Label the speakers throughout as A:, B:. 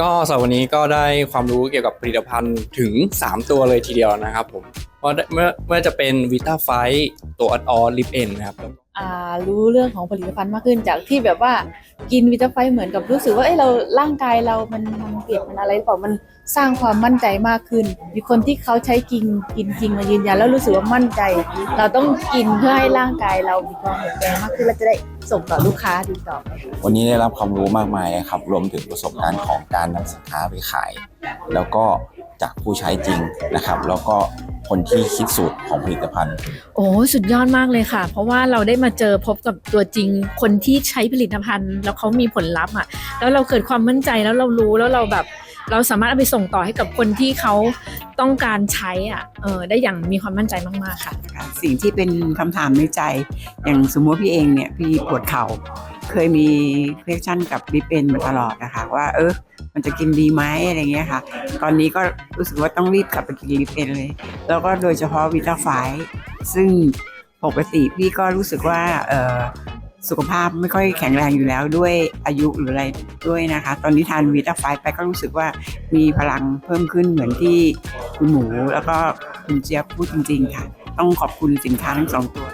A: ก็สำหรับวันนี้ก็ได้ความรู้เกี่ยวกับผลิตภัณฑ์ถึง 3 ตัวเลยทีเดียวนะครับผมว่าเมื่อเมื่อจะเป็นวิตาไฟตัวออลิปเอ็นนะครับ
B: อ่ารู้เรื่องของผลิตภัณฑ์มากขึ้นจากที่แบบว่ากินวิตาไฟเหมือนกับรู้สึกว่าเอ้เราร่างกายเรามันมันเปลี่ยนมันอะไรหรือเปล่ามันสร้างความมั่นใจมากขึ้น มีคนที่เขาใช้กินกินจริงมายืนยันแล้วรู้สึกว่ามั่นใจ เราต้องกินเพื่อให้ร่างกายเรามีความแข็งแรงมากขึ้นและจะได้ ส่งต่อลูกค้าดีต่อไปค่ะ
C: วันนี้ได้รับความรู้มากมายนะครับ รวมถึงประสบการณ์ของการนำสินค้าไปขาย แล้วก็จากผู้ใช้จริงนะครับ แล้วก็คนที่คิดสูตรของผลิตภัณฑ์
D: โอ้สุดยอดมากเลยค่ะ เพราะว่าเราได้มาเจอพบกับตัวจริง คนที่ใช้ผลิตภัณฑ์ แล้วเขามีผลลัพธ์อะแล้วเราเกิดความมั่นใจแล้วเรารู้แล้วเราแบบ เราสามารถเอาไปส่งต่อให้กับคนที่เขาต้องการใช้อะเออได้อย่างมีความมั่นใจมากๆค่ะ
E: สิ่งที่เป็นคำถามในใจ อย่างสมมติพี่เองเนี่ยพี่ปวดเข่าเคยมีเฟคชั่นกับลิปเอนมาตลอดนะคะว่าเออมันจะกินดีไหมอะไรเงี้ยค่ะ ตอนนี้ก็รู้สึกว่าต้องรีบกลับไปกินลิปเอนเลย แล้วก็โดยเฉพาะวิตาไฟซึ่งปกติพี่ก็รู้สึกว่าเออ สุขภาพไม่ค่อยแข็งแรงอยู่แล้วด้วยอายุหรืออะไรด้วยนะคะ ตอนนี้ทานวีตาไฟท์ไปก็รู้สึกว่ามีพลังเพิ่มขึ้นเหมือนที่คุณหมู แล้วก็คุณเจี๊ยบพูดจริง ๆ ค่ะ ต้องขอบคุณสินค้าทั้งสองตัว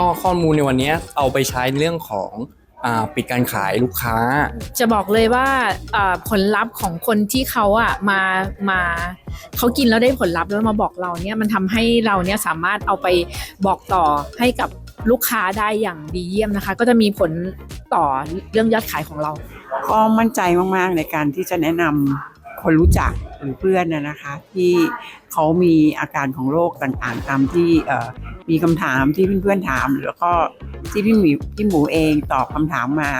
A: ก็ข้อมูลในวันนี้เอาไปใช้เรื่องของอ่าปิดการขายลูกค้า
D: จะบอกเลยว่าอ่าผลลัพธ์ของคนที่เขาอะมามาเขากินแล้วได้ผลลัพธ์แล้วมาบอกเราเนี่ยมันทำให้เราเนี่ยสามารถเอาไปบอกต่อให้กับลูกค้าได้อย่างดีเยี่ยมนะคะ ก็จะมีผลต่อเรื่องยอดขายของเรา
E: ก็มั่นใจมาก ๆ ในการที่จะแนะนำคนรู้จักหรือ เพื่อนนะนะคะที่เขามีอาการของโรคต่างๆ ตามที่มีคำถามที่เพื่อนๆถาม แล้วก็ที่พี่หมีพี่หมูเองตอบคำถามมา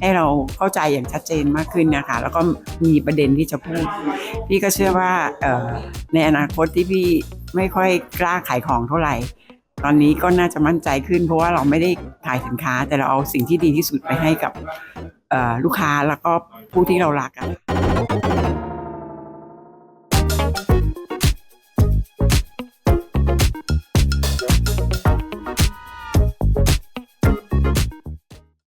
E: ให้เราเข้าใจอย่างชัดเจนมากขึ้นนะคะ แล้วก็มีประเด็นที่จะพูด พี่ก็เชื่อว่าในอนาคตที่พี่ไม่ค่อยกล้าขายของเท่าไหร่ ตอนนี้ก็น่าจะมั่นใจขึ้น เพราะว่าเราไม่ได้ขายสินค้า แต่เราเอาสิ่งที่ดีที่สุดไปให้กับลูกค้าแล้วก็ผู้ที่เรารักอะ